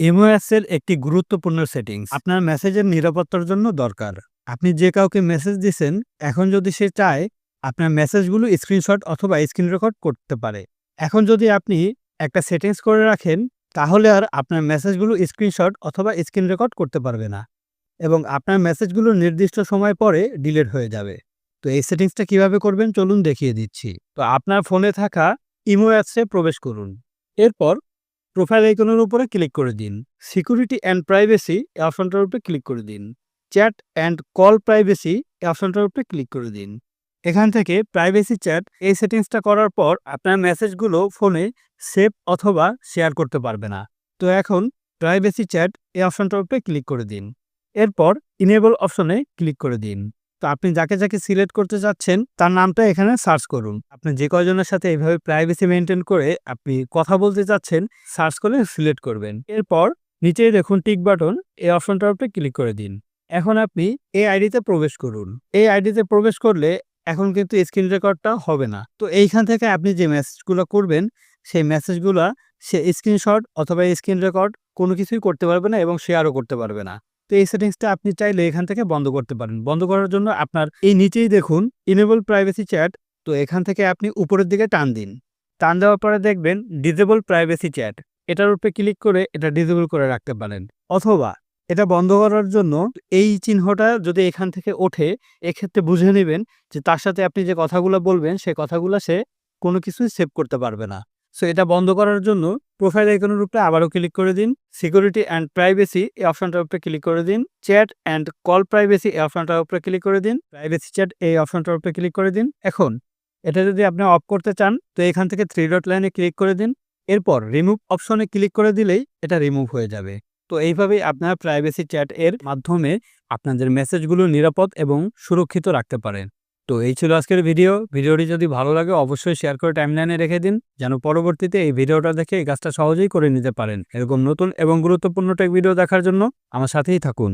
এমওএসের একটি গুরুত্বপূর্ণ সেটিংস। আপনার মেসেজের নিরাপত্তার জন্য দরকার। আপনি যে কাউকে মেসেজ দিচ্ছেন এখন যদি সে চায়, আপনার মেসেজগুলো স্ক্রিনশট অথবা স্ক্রিন রেকর্ড করতে পারে। এখন যদি আপনি একটা সেটিংস করে রাখেন, তাহলে আর আপনার মেসেজগুলো স্ক্রিনশট অথবা স্ক্রিন রেকর্ড করতে পারবে না এবং আপনার মেসেজগুলো নির্দিষ্ট সময় পরে ডিলিট হয়ে যাবে। তো এই সেটিংসটা কীভাবে করবেন, চলুন দেখিয়ে দিচ্ছি। তো আপনার ফোনে থাকা ইমো অ্যাপসে প্রবেশ করুন। এরপর প্রোফাইল আইকনের উপরে ক্লিক করে দিন। সিকিউরিটি অ্যান্ড প্রাইভেসি অপশনটার উপরে ক্লিক করে দিন। চ্যাট অ্যান্ড কল প্রাইভেসি অপশনটার উপরে ক্লিক করে দিন। এখান থেকে প্রাইভেসি চ্যাট এই সেটিংসটা করার পর আপনার মেসেজগুলো ফোনে সেভ অথবা শেয়ার করতে পারবে না। তো এখন প্রাইভেসি চ্যাট এই অপশনটার উপরে ক্লিক করে দিন। এরপর ইনেবল অপশনে ক্লিক করে দিন। তো আপনি যাকে যাকে সিলেক্ট করতে চাচ্ছেন, তার নামটা এখানে সার্চ করুন। আপনি যে কয়জনের সাথে এইভাবে প্রাইভেসি মেনটেন করে আপনি কথা বলতে চাচ্ছেন সার্চ করে সিলেক্ট করবেন। এরপর নিচেই দেখুন টিক বাটন এই অপশনটার উপরে ক্লিক করে দিন। এখন আপনি এই আইডিতে প্রবেশ করুন। এই আইডিতে প্রবেশ করলে এখন কিন্তু স্ক্রিন রেকর্ডটা হবে না। তো এইখান থেকে আপনি যে মেসেজগুলো করবেন, সেই মেসেজগুলো সে স্ক্রিনশট অথবা স্ক্রিন রেকর্ড কোনো কিছুই করতে পারবে না এবং শেয়ারও করতে পারবে না। তো এই সেটিংসটা আপনি চাইলে এখান থেকে বন্ধ করতে পারেন। বন্ধ করার জন্য আপনার এই নিচেই দেখুন ইনেবল প্রাইভেসি চ্যাট তো এখান থেকে আপনি উপরের দিকে টান দিন। টান দেওয়ার পরে দেখবেন ডিজেবল প্রাইভেসি চ্যাট এটার উপরে ক্লিক করে এটা ডিজেবল করে রাখতে পারেন। অথবা এটা বন্ধ করার জন্য এই চিহ্নটা যদি এখান থেকে ওঠে, এক্ষেত্রে বুঝে নেবেন যে তার সাথে আপনি যে কথাগুলো বলবেন, সে কথাগুলো সে কোনো কিছুই সেভ করতে পারবে না। সো এটা বন্ধ করার জন্য প্রোফাইল আইকনের উপরে আবারও ক্লিক করে দিন। সিকিউরিটি অ্যান্ড প্রাইভেসি এই অপশনটার উপরে ক্লিক করে দিন। চ্যাট অ্যান্ড কল প্রাইভেসি এই অপশনটার উপরে ক্লিক করে দিন। প্রাইভেসি চ্যাট এই অপশনটার উপরে ক্লিক করে দিন। এখন, এটা যদি আপনি অফ করতে চান, তো এখান থেকে থ্রি ডট লাইনে ক্লিক করে দিন। এরপর রিমুভ অপশনে ক্লিক করে দিলেই এটা রিমুভ হয়ে যাবে। তো এইভাবেই আপনার প্রাইভেসি চ্যাট এর মাধ্যমে আপনাদের মেসেজগুলো নিরাপদ এবং সুরক্ষিত রাখতে পারেন। তো এই ছিল আজকের ভিডিও। ভিডিওটি যদি ভালো লাগে, অবশ্যই শেয়ার করে টাইমলাইনে রেখে দিন, যেন পরবর্তীতে এই ভিডিওটা দেখে এই কাজটা সহজেই করে নিতে পারেন। এরকম নতুন এবং গুরুত্বপূর্ণ টেক ভিডিও দেখার জন্য আমার সাথেই থাকুন।